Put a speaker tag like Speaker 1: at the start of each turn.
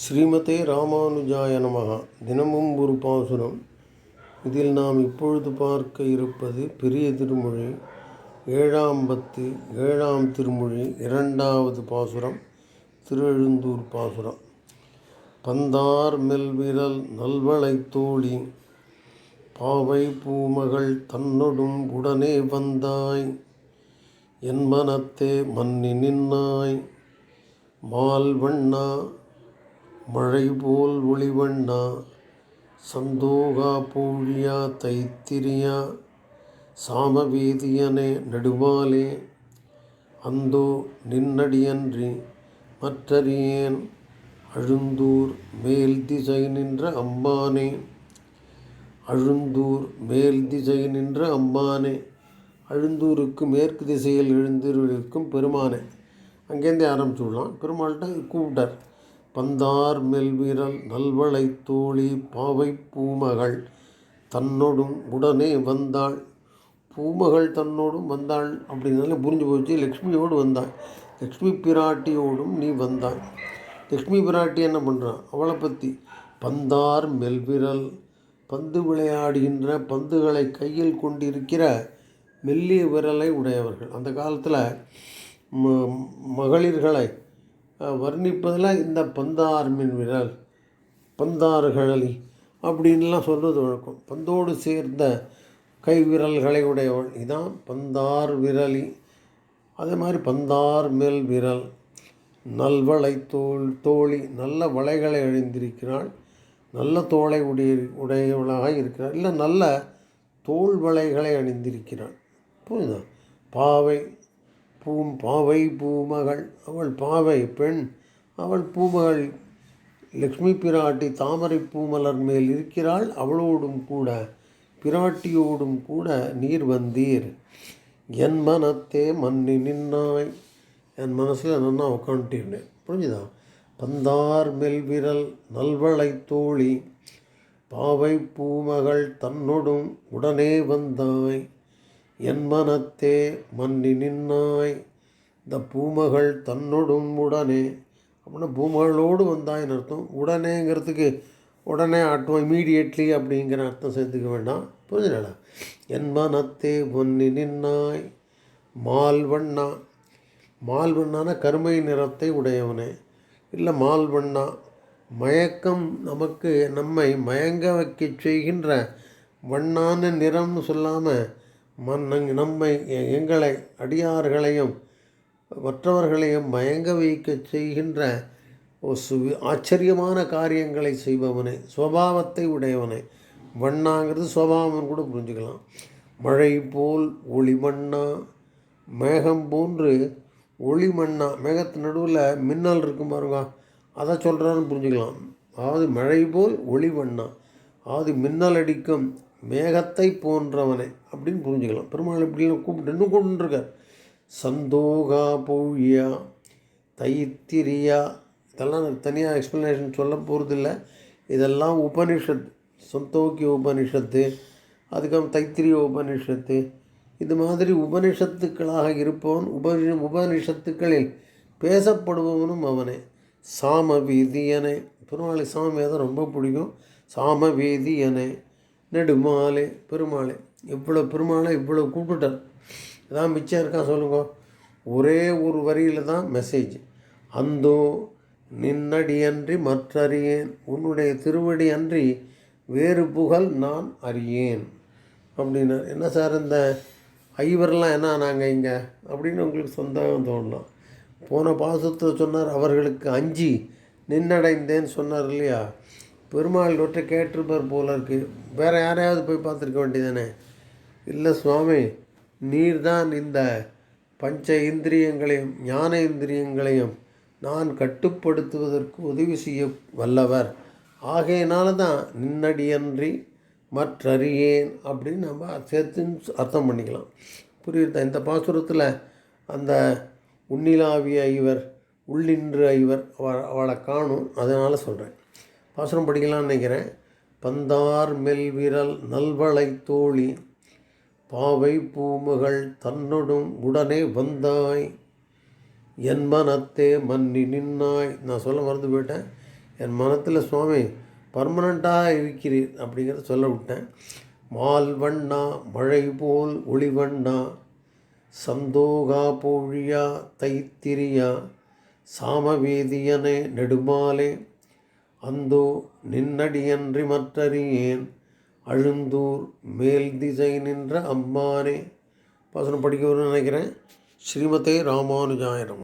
Speaker 1: ஸ்ரீமதே ராமானுஜாய நமகா. தினமும் ஒரு பாசுரம். இதில் நாம் இப்பொழுது பார்க்க இருப்பது பெரிய திருமொழி ஏழாம் பத்து ஏழாம் திருமொழி இரண்டாவது பாசுரம் திருஎழுந்தூர் பாசுரம். பந்தார் மெல்விரல் நல்வளை தோழி பாவை பூமகள் தன்னொடும் உடனே வந்தாய். என் மனத்தே மன்னி நின்னாய். மால்வண்ணா மழை போல் ஒளிவண்ணா சந்தோகா பூழியா தைத்திரியா சாமவேதியனே நெடுமாலே அந்தோ நின்னடியன்றி மற்றறியேன் அழுந்தூர் மேல் திசை நின்ற அம்பானே அழுந்தூர் மேல் திசை நின்ற அம்பானே அழுந்தூருக்கு மேற்கு திசையில் எழுந்திருக்கும் பெருமானே. அங்கேருந்தே ஆரம்பிச்சு விடலாம். பெருமாள்கிட்ட கூப்பிட்டார். பந்தார் மெல்விரல் நல்வளை தோழி பாவை பூமகள் தன்னோடும் உடனே வந்தாள். பூமகள் தன்னோடும் வந்தாள் அப்படின்னால புரிஞ்சு போச்சு. லக்ஷ்மியோடு வந்தாள். லக்ஷ்மி பிராட்டியோடும் நீ வந்தாய். லக்ஷ்மி பிராட்டி என்ன பண்ணுறான் அவளை பற்றி பந்தார் மெல்விரல் பந்து விளையாடுகின்ற பந்துகளை கையில் கொண்டிருக்கிற மெல்லிய விரலை உடையவர்கள். அந்த காலத்தில் ம மகளிர்களை வர்ணிப்பதெல்லாம் வர்ணிப்பதில் இந்த பந்தார் மின் விரல் பந்தாறுகளி அப்படின்லாம் சொல்வது வழக்கம். பந்தோடு சேர்ந்த கை விரல்களை உடையவள் இதான் பந்தார் விரலி. அதே மாதிரி பந்தார் மேல் விரல். நல்வளை தோல் தோழி நல்ல வளைகளை அணிந்திருக்கிறாள். நல்ல தோளை உடைய உடையவளாக இருக்கிறாள். இல்லை நல்ல தோள் வளைகளை அணிந்திருக்கிறாள். புரியுதா? பாவை பூம் பாவை பூமகள். அவள் பாவை பெண். அவள் பூமகள். லக்ஷ்மி பிராட்டி தாமரை பூமலர் மேல் இருக்கிறாள். அவளோடும் கூட பிராட்டியோடும் கூட நீர் வந்தீர். என் மனத்தே மன்னி நின்னாய். என் மனசில் நன்னா உட்காந்துட்டிருந்தேன் புரிஞ்சுதா? பந்தார் மெல்விரல் நல்வளை தோழி. பாவை பூமகள் தன்னொடும் உடனே வந்தாய். என் மனத்தே மன்னி நின்னாய். இந்த பூமகள் தன்னோடும் உடனே. அப்படின்னா பூமகளோடு வந்தாயின்னு அர்த்தம். உடனேங்கிறதுக்கு உடனே ஆட்டம் இமீடியட்லி அப்படிங்கிற அர்த்தம் சேர்த்துக்க வேண்டாம். புரிஞ்சுடா என் மனத்தே பொன்னி நின்னாய். மால்வண்ணா மால்வண்ணான கருமை நிறத்தை உடையவனே. இல்லை மால்வண்ணா மயக்கம் நமக்கு நம்மை மயங்க வைக்க செய்கின்ற வண்ணான நிறம்னு சொல்லாமல் மன்னங் நம்மை எங்களை அடியார்களையும் மற்றவர்களையும் மயங்க வைக்க செய்கின்ற ஒரு சு ஆச்சரியமான காரியங்களை செய்பவனே சுவாவத்தை உடையவனே. வண்ணாங்கிறது சுவாவம் கூட புரிஞ்சுக்கலாம். மழை போல் ஒளிமண்ணா மேகம் போன்று ஒளிமண்ணா. மேகத்து நடுவில் மின்னல் இருக்கும் பாருங்க. அதை சொல்கிறான்னு புரிஞ்சுக்கலாம். அதாவது மழை போல் ஒளிமண்ணா. அதாவது மின்னல் அடிக்கும் மேகத்தை போன்றவனே அப்படின்னு புரிஞ்சுக்கலாம். பெருமாள் இப்படிலாம் கூப்பிட்டு இன்னும் கூப்பிட்டுருக்கார் சந்தோகா பௌழியா தைத்திரியா. இதெல்லாம் தனியாக எக்ஸ்ப்ளனேஷன் சொல்ல போகிறதில்ல இதெல்லாம் உபனிஷத் சந்தோக்கிய உபனிஷத்து அதுக்கப்புறம் தைத்திரிய உபனிஷத்து. இது மாதிரி உபனிஷத்துக்களாக இருப்பவன் உபனி உபனிஷத்துக்களில் பேசப்படுபவனும் அவனே. சாம வீதியனே. பெருமாளை சாமி தான் ரொம்ப பிடிக்கும். சாம வீதியனே. நெடுமாலே பெருமாளே. இவ்வளோ பெருமாளை இவ்வளோ கூப்பிட்டார். இதான் மிச்சம் இருக்கா சொல்லுங்க. ஒரே ஒரு வரியில் தான் மெசேஜ் அந்தோ நின்னடி அன்றி மற்றறியேன். உன்னுடைய திருவடி அன்றி வேறு புகழ் நான் அறியேன். அப்படின்னார். என்ன சார் இந்த ஐவரெலாம் என்ன நாங்கள் இங்கே? அப்படின்னு உங்களுக்கு சொந்தம் தோணலாம். போன பாசத்தில் சொன்னார் அவர்களுக்கு அஞ்சு நின்னடைந்தேன்னு சொன்னார் இல்லையா? பெருமாள் ஒற்றை கேட்டிருப்பார் போல இருக்குது வேறு யாரையாவது போய் பார்த்துருக்க வேண்டியதானே இல்லை சுவாமி நீர்தான் இந்த பஞ்ச இந்திரியங்களையும் ஞான இந்திரியங்களையும் நான் கட்டுப்படுத்துவதற்கு உதவி செய்ய வல்லவர். ஆகையினால தான் நின்னடியன்றி மற்றறியேன் அப்படின்னு நம்ம சேர்த்து அர்த்தம் பண்ணிக்கலாம். புரியுதா? இந்த பாசுரத்தில் அந்த உன்னிலாவிய ஐவர் உள்ளின்று ஐவர் அவ- அவளை காணும். அதனால் சொல்கிறேன் பாசுரம் படிக்கலாம்னு நினைக்கிறேன். பந்தார் மெல்விரல் நல்வளை தோழி பாவை பூமகள் தன்னொடும் உடனே வந்தாய். என் மனத்தே மன்னி நின்னாய். நான் சொல்ல மறந்து போயிட்டேன். என் மனத்தில் சுவாமி பர்மனண்ட்டாக இருக்கிறீர் அப்படிங்கிறத சொல்ல விட்டேன். மால் வண்ணா மழை போல் ஒளிவண்ணா சந்தோகா போழியா தைத்திரியா சாமவேதியனே நெடுமாலே அந்தோ நின்னடியன்றி மற்றறியேன். அழுந்தூர் மேல் திசை நின்ற அம்மானே. வசனம் படிக்கணும்னு நினைக்கிறேன். ஸ்ரீமதே ராமானுஜாயிரம்.